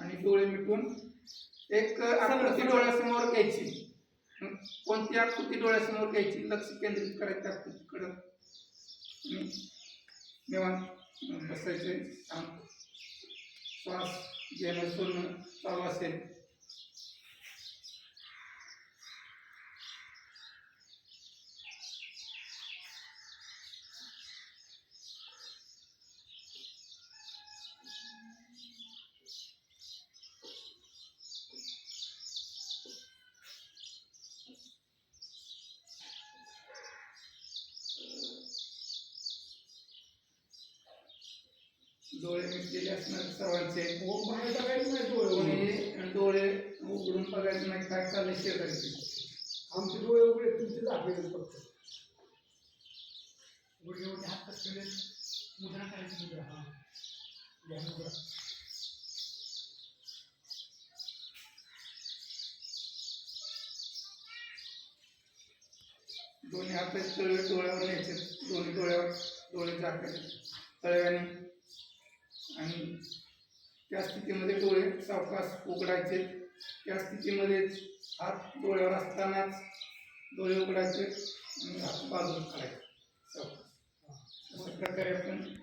आणि डोळे मिटून एक आकृती डोळ्यासमोर घ्यायची? कोणती आकृती डोळ्यासमोर घ्यायची? लक्ष केंद्रित करायचं आकृतीकडं निवांत. बसायचे श्वास घेणं सोडणं चालू असेल. डोळे मिटलेले असणार सर्वांचे. ओम बाहेर बघायचं नाही डोळे डोळे उघडून बघायचं नाही काय चाललंय शेजारची. आमचे डोळे उघडे तुमचे दाखवेल फक्त. गुडघ्यावरती हात पसरले मुद्रा करायची मुद्रा हा. या मुद्रा. दोन्ही हात डोळ्यावर न्यायचे. दोन्ही डोळ्यावर डोळे झाकायचे तळव्याने आणि त्या स्थितीमध्ये डोळे सावकाश उघडायचे. त्या स्थितीमध्येच हात डोळ्यावर असतानाच डोळे उघडायचे आणि हात बाजूला काढायचे. सावकाश. अशा प्रकारे आपण